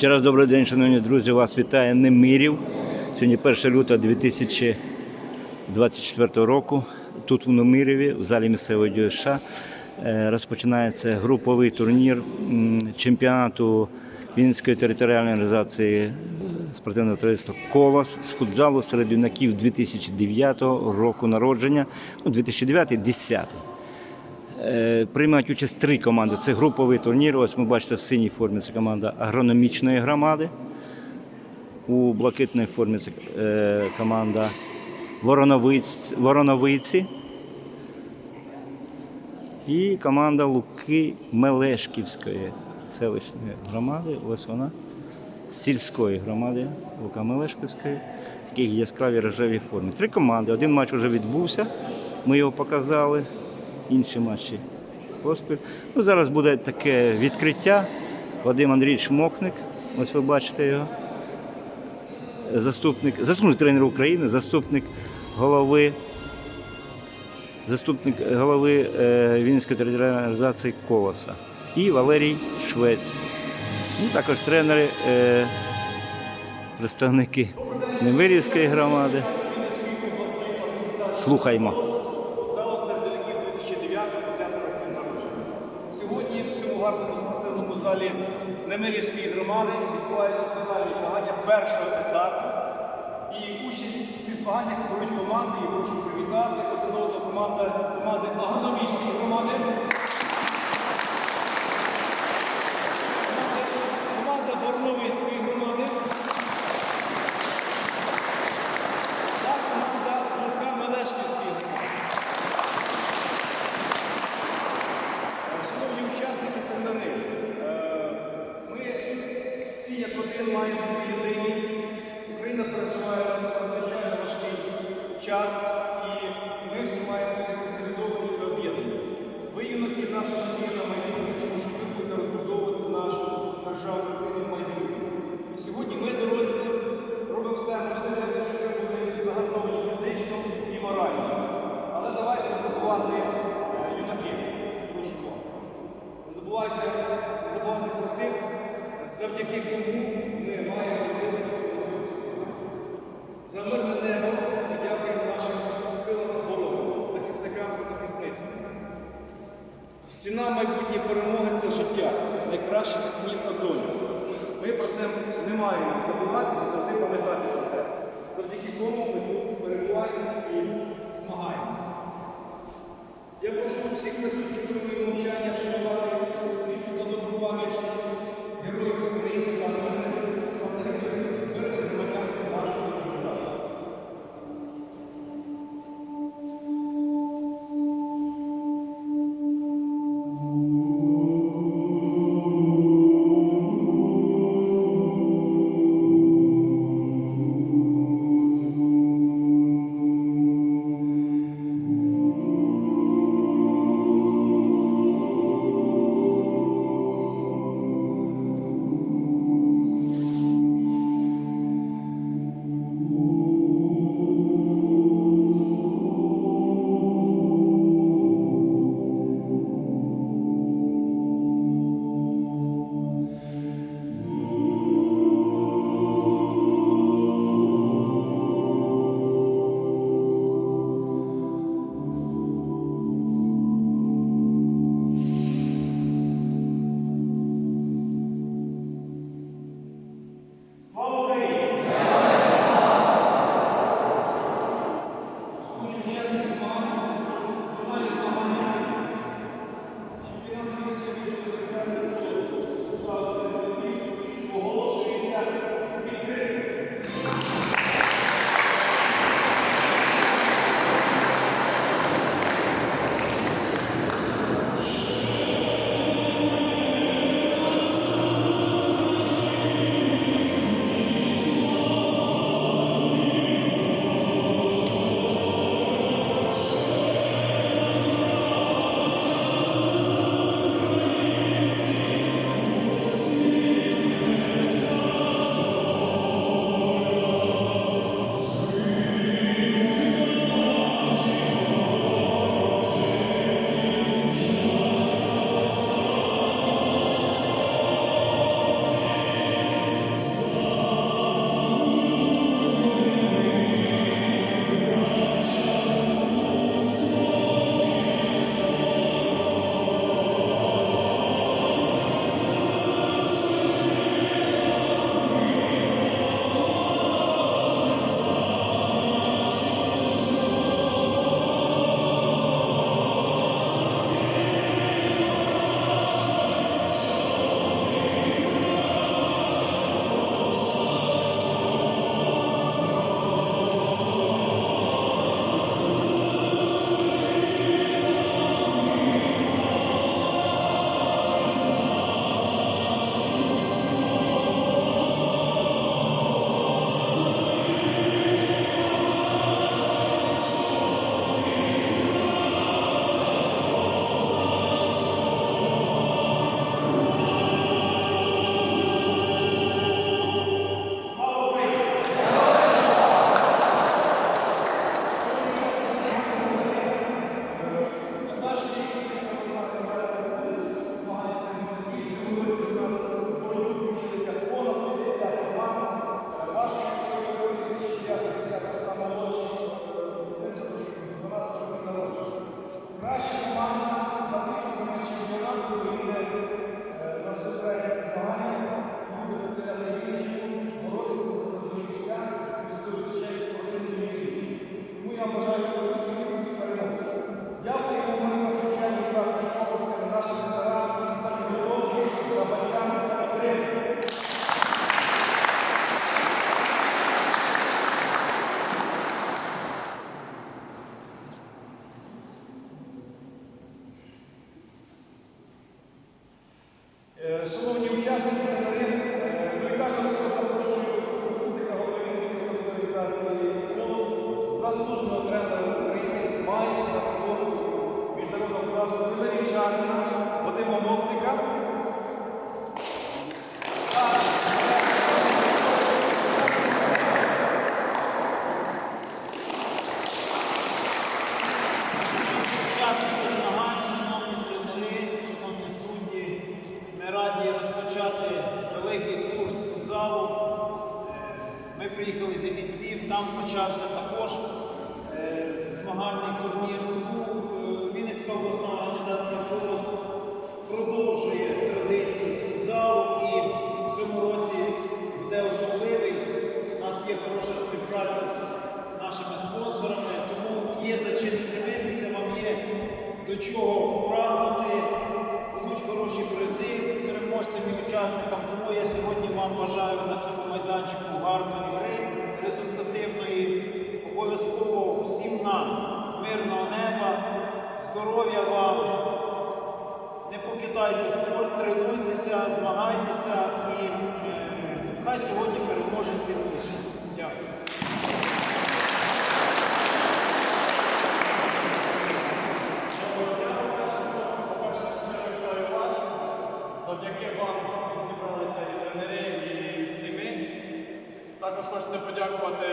Ще раз добрий день, шановні друзі. Вас вітає Немирів. Сьогодні 1 лютого 2024 року. Тут в Немиріві, в залі місцевої ДЮСШ, е, розпочинається груповий турнір чемпіонату Вінницької територіальної організації спортивного товариства Колос з футзалу серед юнаків 2009 року народження, ну 2009-10. Е, Приймають участь три команди. Це груповий турнір. Ось ми бачите в синій формі це команда агрономічної громади. У блакитній формі це е, команда Вороновиць, Вороновиці. І команда Луки Мелешківської селищної громади. Ось вона. Сільської громади Лука Мелешківської. В такій яскравій рожевій формі. Три команди. Один матч вже відбувся. Ми його показали інші матчі поспіль. Ну, зараз буде таке відкриття. Вадим Андрійович Мохник, ось ви бачите його. Заступник, заступник тренера України, заступник голови, заступник голови е, Вінницької територіальної організації Колоса. І Валерій Швець. Ну, також тренери, е, представники Немирівської громади. Слухаймо. Зал середників 2009 10 народження. Сьогодні в цьому гарному спортивному залі Немирівської громади відбуваються фінальні змагання першого етапу. І участь в цих змаганнях беруть команди. І прошу привітати один одного команда команди агрономічної громади. Команда- Команда Горновицької громади. Та команда Лука Мелешківської громади. Шановні учасники тренери, е, ми всі як один маємо бути єдині. Україна переживає надзвичайно важкий час, і ми всі маємо бути консолідовані і об'єднані. Ви юнаки наша надія на майбутнє, тому що ви будете розбудовувати нашу державу Україну в майбутньому. І сьогодні ми, дорослі, робимо все можливе, щоб ви були заготовлені фізично і морально. Але давайте не забувати юнаків. Прошу вас. Не забувайте, не забувайте про тих, завдяки кому ми маємо можливість. За мирне небо Ціна майбутньої перемоги це життя, найкращих снів та долі. Ми про це не маємо забувати і завжди пам'ятати про те, завдяки кому ми тут перебуваємо і змагаємося. Я прошу всіх присутніх хвилиною мовчання вшанувати світлу та добру пам'ять героїв України та мирних São João Granada. Обласна організація «Колос» продовжує традиції з футзалу і в цьому році буде особливий. У нас є хороша співпраця з нашими спонсорами, тому є за чим стремитися, вам є до чого прагнути, будуть хороші призи переможцям і учасникам. Тому я сьогодні вам бажаю на цьому майданчику гарної гри, результативної. Обов'язково всім нам мирного неба, здоров'я вам. Не покидайте спорт, тренуйтеся, змагайтеся і е, хай сьогодні переможе сильніше. Дякую. По-перше, щиро вітаю вас. Завдяки вам тут зібралися і тренери, і всі ми. Також хочеться подякувати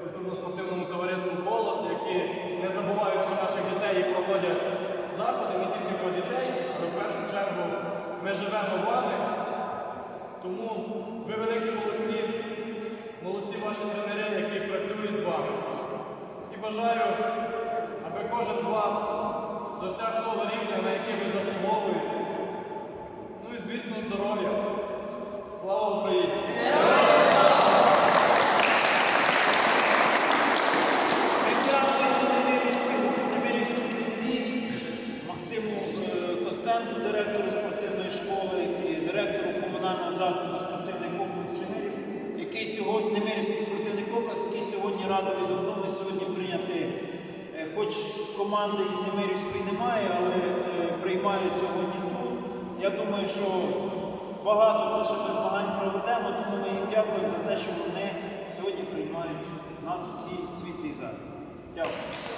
культурно-спортивному товариству «Колос», які не забувають про наших дітей і проводять заходи не тільки про дітей, але в першу чергу живемо. Тому ви великі молодці, молодці ваші тренери, які працюють з вами. І бажаю, аби кожен з вас досяг того рівня, на який ви заслуговуєте. Ну і звісно, здоров'я. Слава Україні! Дякую Костенку, директору директором комунального закладу спортивний комплекс «Синиць», який сьогодні, Немирівський спортивний комплекс, який сьогодні радо відгорнули, сьогодні прийняти. Е, хоч команди із Немирівської немає, але е, приймають сьогодні тут. Я думаю, що багато наших змагань проведемо, тому ми їм дякуємо за те, що вони сьогодні приймають нас у цій світлій залі. Дякую.